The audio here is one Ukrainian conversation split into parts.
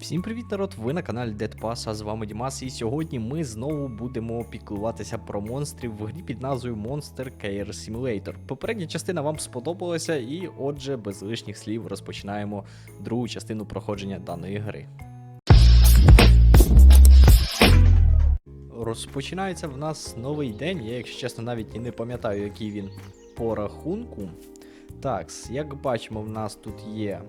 Всім привіт, народ! Ви на каналі Dead Pass, а з вами Дімас, і сьогодні ми знову будемо піклуватися про монстрів в грі під назвою Monster Care Simulator. Попередня частина вам сподобалася, і отже, без лишніх слів розпочинаємо другу частину проходження даної гри. Розпочинається в нас новий день. Я, якщо чесно, навіть і не пам'ятаю, який він по рахунку. Так, як бачимо, в нас тут є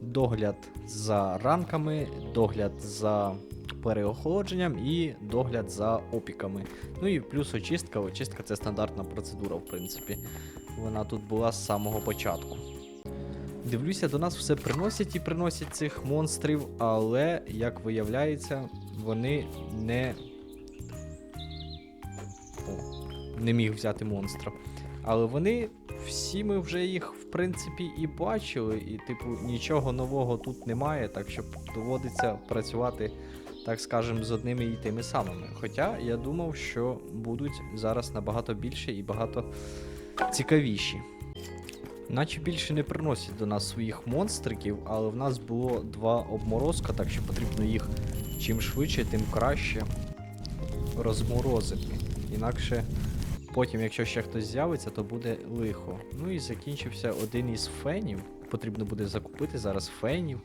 догляд за ранками, догляд за переохолодженням і догляд за опіками. Ну і плюс очистка. Очистка це стандартна процедура, в принципі. Вона тут була з самого початку. Дивлюся, до нас все приносять і приносять цих монстрів, але, як виявляється, вони не. О, не міг взяти монстра. Але вони всі ми вже їх, в принципі, і бачили, і, типу, нічого нового тут немає, так що доводиться працювати, так скажем, з одними і тими самими. Хоча я думав, що будуть зараз набагато більше і багато цікавіші. Наче більше не приносять до нас своїх монстриків, але в нас було два обморозка, так що потрібно їх чим швидше, тим краще розморозити. Інакше Потім, якщо ще хтось з'явиться, то буде лихо. Ну і закінчився один із фенів. Потрібно буде закупити зараз фенів.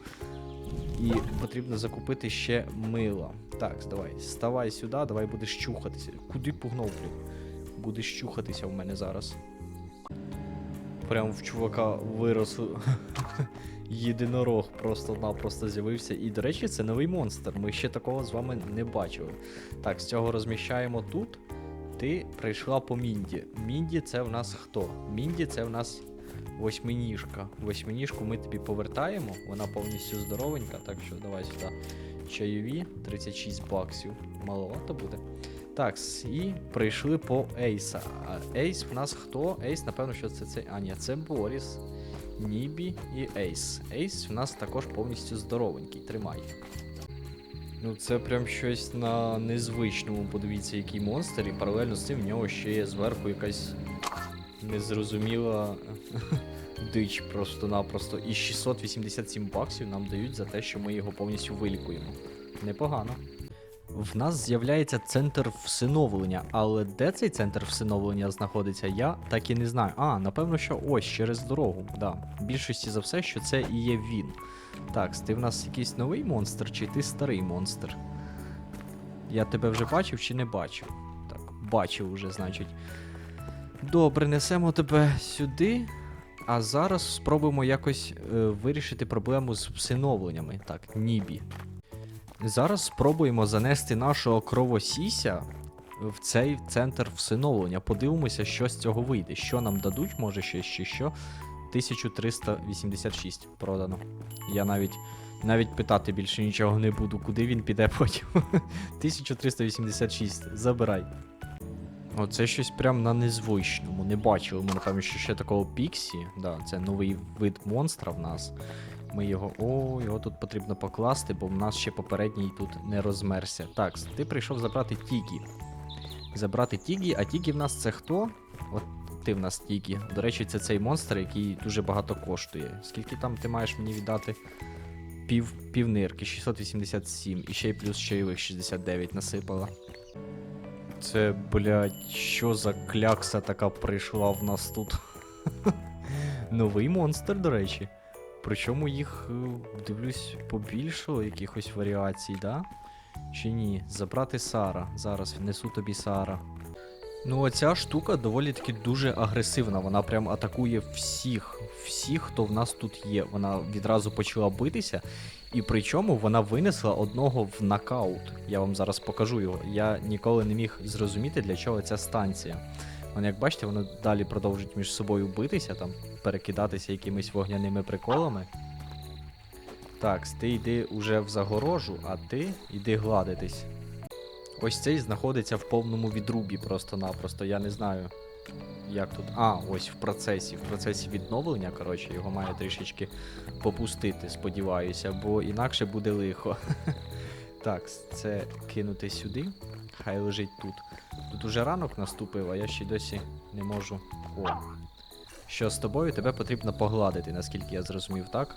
І потрібно закупити ще мила. Так, давай, ставай сюди, давай будеш чухатися. Куди погнав, блін? Будеш чухатися в мене зараз. Прям в чувака вирос єдинорог просто-напросто з'явився. І, до речі, це новий монстр. Ми ще такого з вами не бачили. Так, з цього розміщаємо тут ти прийшла по Мінді. Мінді це в нас хто? Мінді це в нас восьминіжка. Восьминіжку ми тобі повертаємо, вона повністю здоровенька, так що давай сюди. Чайові 36 баксів. Маловато буде. Так, і прийшли по Ейса. А Ейс в нас хто? Ейс, напевно, що це цей. А, ні, це Боріс, Нібі і Ейс. Ейс в нас також повністю здоровенький. Тримай. Ну, це прям щось на незвичному. Подивіться, який монстр, і паралельно з цим в нього ще є зверху якась незрозуміла дич просто-напросто. І 687 баксів нам дають за те, що ми його повністю вилікуємо. Непогано. В нас з'являється центр всиновлення, але де цей центр всиновлення знаходиться, я так і не знаю. А, напевно, що ось через дорогу. Да. Більшості за все, що це і є він. Так, ти в нас якийсь новий монстр, чи ти старий монстр? Я тебе вже бачив чи не бачив? Так, бачив уже, значить. Добре, несемо тебе сюди. А зараз спробуємо якось е, вирішити проблему з всиновленнями. Так, Нібі. Зараз спробуємо занести нашого кровосіся в цей центр всиновлення. Подивимося, що з цього вийде. Що нам дадуть, може ще ще що. 1386 продано. Я навіть навіть питати більше нічого не буду, куди він піде потім. 1386, забирай. Оце щось прям на незвичному. Не бачили ми, напевно, що ще такого Піксі. Да, це новий вид монстра в нас. Ми його. О, його тут потрібно покласти, бо в нас ще попередній тут не розмерся. Так, ти прийшов забрати Тігі. Забрати Тігі, а Тігі в нас це хто? От ти в нас Тігі. До речі, це цей монстр, який дуже багато коштує. Скільки там ти маєш мені віддати? Пів, півнирки, 687. І ще й плюс чайових 69 насипала. Це, блядь, що за клякса така прийшла в нас тут? Новий монстр, до речі. Причому їх, е, дивлюсь, побільшало якихось варіацій, да? Чи ні? Забрати Сара. Зараз внесу тобі Сара. Ну, оця штука доволі таки дуже агресивна. Вона прям атакує всіх, всіх, хто в нас тут є. Вона відразу почала битися, і причому вона винесла одного в нокаут. Я вам зараз покажу його. Я ніколи не міг зрозуміти, для чого ця станція. Вони, як бачите, вони далі продовжують між собою битися, там, перекидатися якимись вогняними приколами. Так, ти йди уже в загорожу, а ти йди гладитись. Ось цей знаходиться в повному відрубі просто-напросто. Я не знаю, як тут. А, ось в процесі. В процесі відновлення, коротше, його має трішечки попустити, сподіваюся, бо інакше буде лихо. Так, це кинути сюди. Хай лежить тут. Тут уже ранок наступив, а я ще досі не можу. О. Що з тобою тебе потрібно погладити, наскільки я зрозумів, так?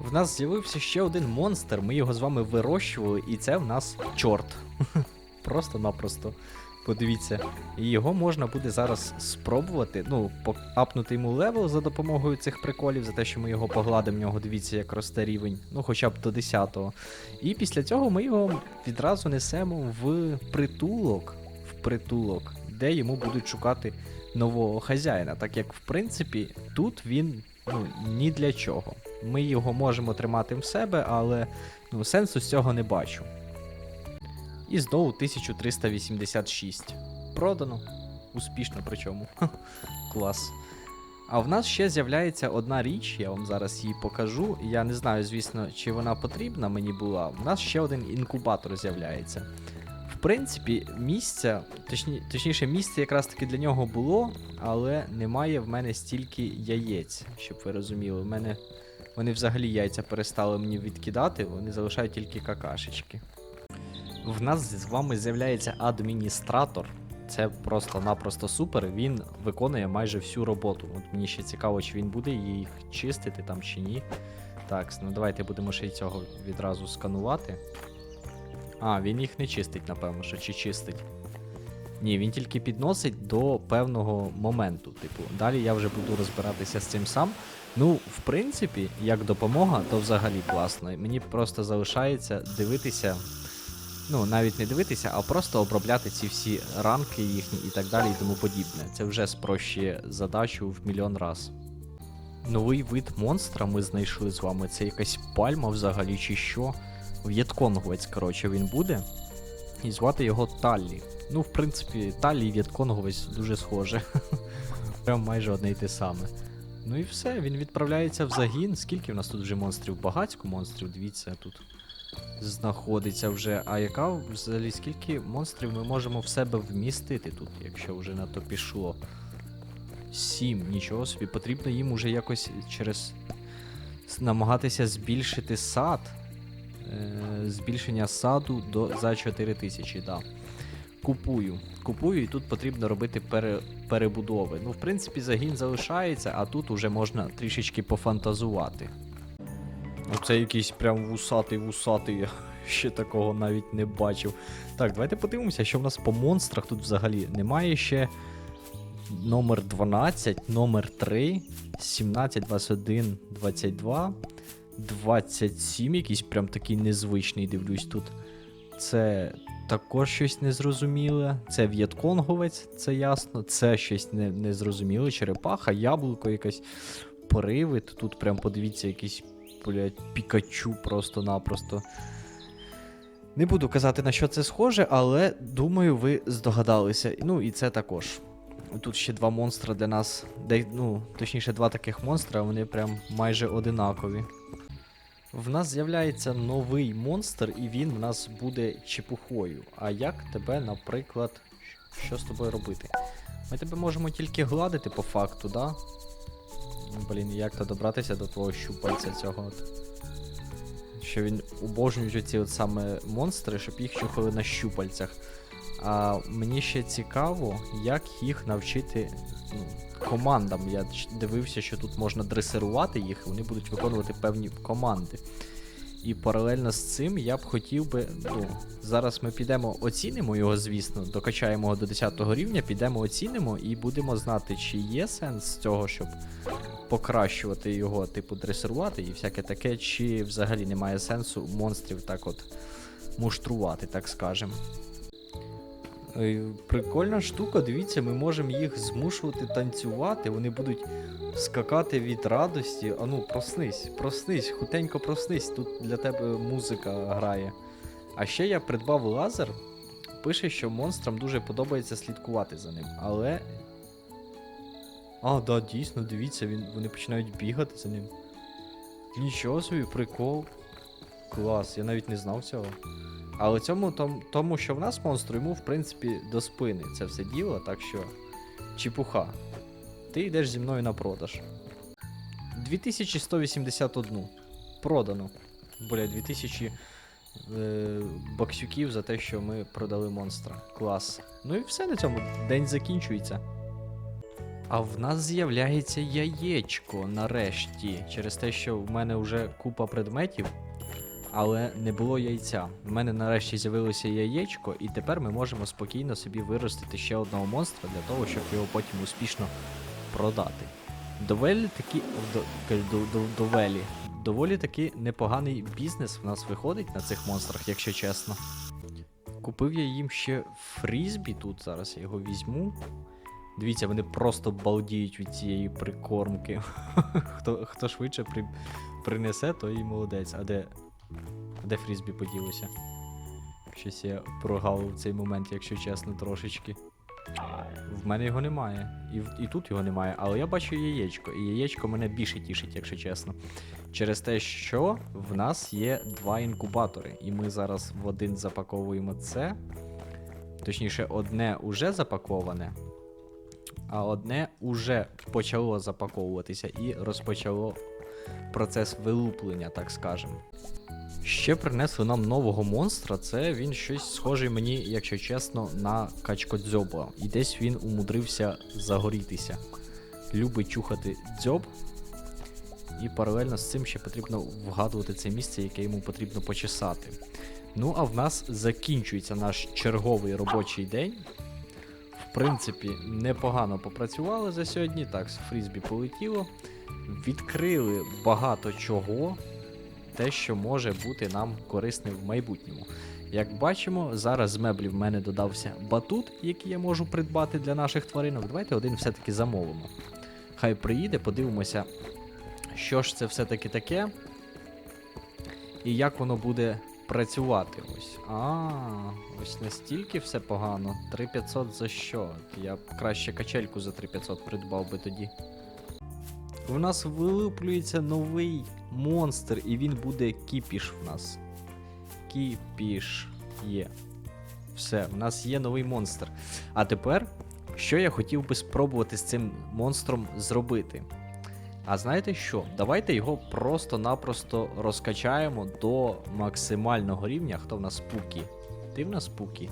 В нас з'явився ще один монстр, ми його з вами вирощували, і це в нас чорт. Просто-напросто. Подивіться. І його можна буде зараз спробувати. Ну, апнути йому левел за допомогою цих приколів, за те, що ми його погладимо, нього дивіться, як росте рівень, ну хоча б до 10-го. І після цього ми його відразу несемо в притулок, в притулок, де йому будуть шукати нового хазяїна. Так як, в принципі, тут він ну, ні для чого. Ми його можемо тримати в себе, але ну, сенсу з цього не бачу. І знову 1386. Продано. Успішно причому. Клас. А в нас ще з'являється одна річ, я вам зараз її покажу. Я не знаю, звісно, чи вона потрібна мені була. В нас ще один інкубатор з'являється. В принципі, місця, точні, точніше, місце якраз таки для нього було, але немає в мене стільки яєць, щоб ви розуміли. В мене вони взагалі яйця перестали мені відкидати, вони залишають тільки какашечки. В нас з вами з'являється адміністратор. Це просто-напросто супер. Він виконує майже всю роботу. От мені ще цікаво, чи він буде їх чистити там чи ні. Так, ну давайте будемо ще й цього відразу сканувати. А, він їх не чистить, напевно, що чи чистить. Ні, він тільки підносить до певного моменту. Типу, далі я вже буду розбиратися з цим сам. Ну, в принципі, як допомога, то взагалі класно. Мені просто залишається дивитися. Ну, навіть не дивитися, а просто обробляти ці всі ранки їхні і так далі і тому подібне. Це вже спрощує задачу в мільйон раз. Новий вид монстра ми знайшли з вами. Це якась пальма взагалі чи що. В'єтконговець, коротше, він буде. І звати його Таллі. Ну, в принципі, Таллі і В'єтконговець дуже схоже. Прям майже одне й те саме. Ну і все, він відправляється в загін. Скільки в нас тут вже монстрів? Багацько монстрів, дивіться, тут знаходиться вже. А яка взагалі скільки монстрів ми можемо в себе вмістити тут, якщо вже на то пішло? Сім, нічого собі. Потрібно їм уже якось через намагатися збільшити сад. Е, збільшення саду до за 4 тисячі, да. Купую. Купую, і тут потрібно робити пере, перебудови. Ну, в принципі, загін залишається, а тут уже можна трішечки пофантазувати. Оце якийсь прям вусатий вусатий. Я ще такого навіть не бачив. Так, давайте подивимося, що в нас по монстрах тут взагалі немає ще. Номер 12, номер 3, 17, 21, 22, 27, якийсь прям такий незвичний, дивлюсь тут. Це також щось незрозуміле. Це в'єтконговець, це ясно. Це щось не, незрозуміле. Черепаха, яблуко якесь. Привид. Тут прям подивіться, якийсь, блядь, пікачу просто-напросто. Не буду казати, на що це схоже, але думаю, ви здогадалися. Ну і це також. Тут ще два монстра для нас. Де, ну, точніше, два таких монстра, вони прям майже одинакові. В нас з'являється новий монстр, і він в нас буде чепухою. А як тебе, наприклад, що з тобою робити? Ми тебе можемо тільки гладити по факту, да? Блін, як то добратися до твого щупальця цього от. Що він обожнює ці от саме монстри, щоб їх чухали на щупальцях. А мені ще цікаво, як їх навчити ну, командам. Я дивився, що тут можна дресирувати їх, і вони будуть виконувати певні команди. І паралельно з цим я б хотів би. Ну, зараз ми підемо, оцінимо його, звісно, докачаємо його до 10 рівня, підемо оцінимо і будемо знати, чи є сенс цього, щоб покращувати його, типу, дресирувати і всяке таке, чи взагалі немає сенсу монстрів так от муштрувати, так скажемо. Прикольна штука, дивіться, ми можемо їх змушувати танцювати, вони будуть скакати від радості. А ну, проснись, проснись, хутенько проснись, тут для тебе музика грає. А ще я придбав лазер. Пише, що монстрам дуже подобається слідкувати за ним, але. А, да, дійсно, дивіться, він, вони починають бігати за ним. Нічого собі, прикол. Клас, я навіть не знав цього. Але цьому том, тому, що в нас монстр, йому, в принципі, до спини це все діло, так що. Чепуха. Ти йдеш зі мною на продаж. 2181. Продано. Бля, 2000 е, баксюків за те, що ми продали монстра. Клас. Ну і все на цьому. День закінчується. А в нас з'являється яєчко нарешті. Через те, що в мене вже купа предметів, але не було яйця. В мене нарешті з'явилося яєчко, і тепер ми можемо спокійно собі виростити ще одного монстра для того, щоб його потім успішно продати. Доволі таки. До, до, до, довелі. Доволі таки непоганий бізнес в нас виходить на цих монстрах, якщо чесно. Купив я їм ще фрізбі тут, зараз я його візьму. Дивіться, вони просто балдіють від цієї прикормки. хто, хто швидше при, принесе, той і молодець. А де. А де фрізбі поділося? Щось я прогав в цей момент, якщо чесно, трошечки. В мене його немає. І, і тут його немає, але я бачу яєчко. І яєчко мене більше тішить, якщо чесно. Через те, що в нас є два інкубатори, і ми зараз в один запаковуємо це. Точніше, одне уже запаковане, а одне уже почало запаковуватися і розпочало процес вилуплення, так скажемо. Ще принесли нам нового монстра. Це він щось схожий мені, якщо чесно, на качкодзьоба. І десь він умудрився загорітися. Любить чухати дзьоб. І паралельно з цим ще потрібно вгадувати це місце, яке йому потрібно почесати. Ну, а в нас закінчується наш черговий робочий день. Принципі, непогано попрацювали за сьогодні. Так, з фрізбі полетіло. Відкрили багато чого, те, що може бути нам корисним в майбутньому. Як бачимо, зараз з меблів в мене додався батут, який я можу придбати для наших тваринок. Давайте один все-таки замовимо. Хай приїде, подивимося, що ж це все-таки таке, і як воно буде працювати. Ось. А, ось настільки все погано. 3500 за що? Я б краще качельку за 3500 придбав би тоді. У нас вилуплюється новий монстр, і він буде кіпіш в нас. Кіпіш є. Все, в нас є новий монстр. А тепер, що я хотів би спробувати з цим монстром зробити? А знаєте що? Давайте його просто-напросто розкачаємо до максимального рівня. Хто в нас пукі? Ти в нас пукі.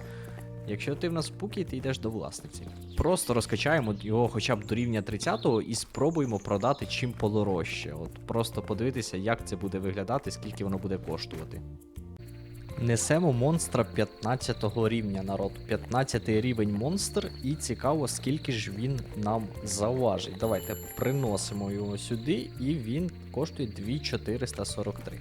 Якщо ти в нас пукі, ти йдеш до власниці. Просто розкачаємо його хоча б до рівня 30-го і спробуємо продати чим подорожче. От просто подивитися, як це буде виглядати, скільки воно буде коштувати. Несемо монстра 15 рівня, народ. 15 рівень монстр, і цікаво, скільки ж він нам заважить. Давайте приносимо його сюди, і він коштує 2443.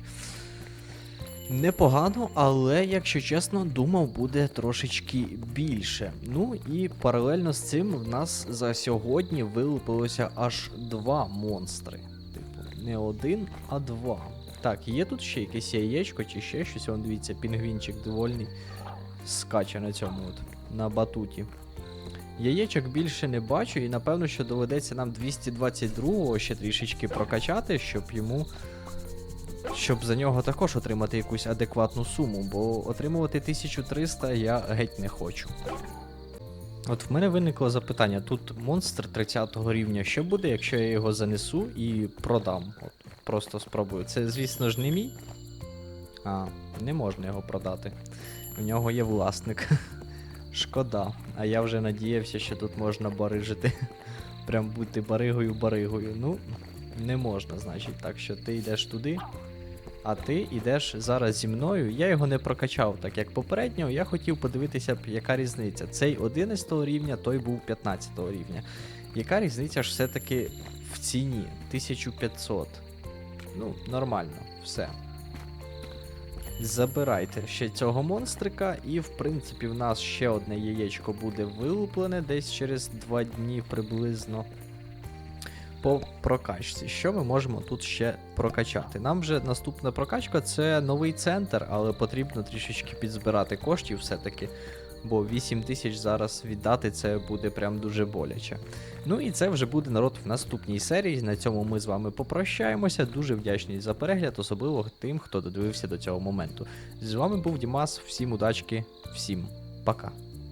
Непогано, але, якщо чесно, думав, буде трошечки більше. Ну і паралельно з цим в нас за сьогодні вилупилося аж два монстри. Типу, не один, а два. Так, є тут ще якесь яєчко чи ще щось. Вон дивіться, пінгвінчик довольний. Скаче на цьому от, на батуті. Яєчок більше не бачу, і напевно, що доведеться нам 222-го ще трішечки прокачати, щоб йому. Щоб за нього також отримати якусь адекватну суму, бо отримувати 1300 я геть не хочу. От в мене виникло запитання: тут монстр 30 рівня, що буде, якщо я його занесу і продам? От, просто спробую. Це, звісно ж, не мій. А, не можна його продати. У нього є власник. Шкода. А я вже надіявся, що тут можна барижити. Прям бути баригою-баригою. Ну, не можна, значить. Так що ти йдеш туди. А ти йдеш зараз зі мною. Я його не прокачав, так як попереднього. Я хотів подивитися, яка різниця. Цей 11 рівня, той був 15 рівня. Яка різниця ж все-таки в ціні? 1500. Ну, нормально, все. Забирайте ще цього монстрика, і в принципі в нас ще одне яєчко буде вилуплене десь через 2 дні приблизно. По прокачці. Що ми можемо тут ще прокачати? Нам вже наступна прокачка це новий центр, але потрібно трішечки підзбирати коштів все-таки. Бо 8 тисяч зараз віддати це буде прям дуже боляче. Ну і це вже буде народ в наступній серії. На цьому ми з вами попрощаємося. Дуже вдячний за перегляд, особливо тим, хто додивився до цього моменту. З вами був Дімас, всім удачки, всім пока.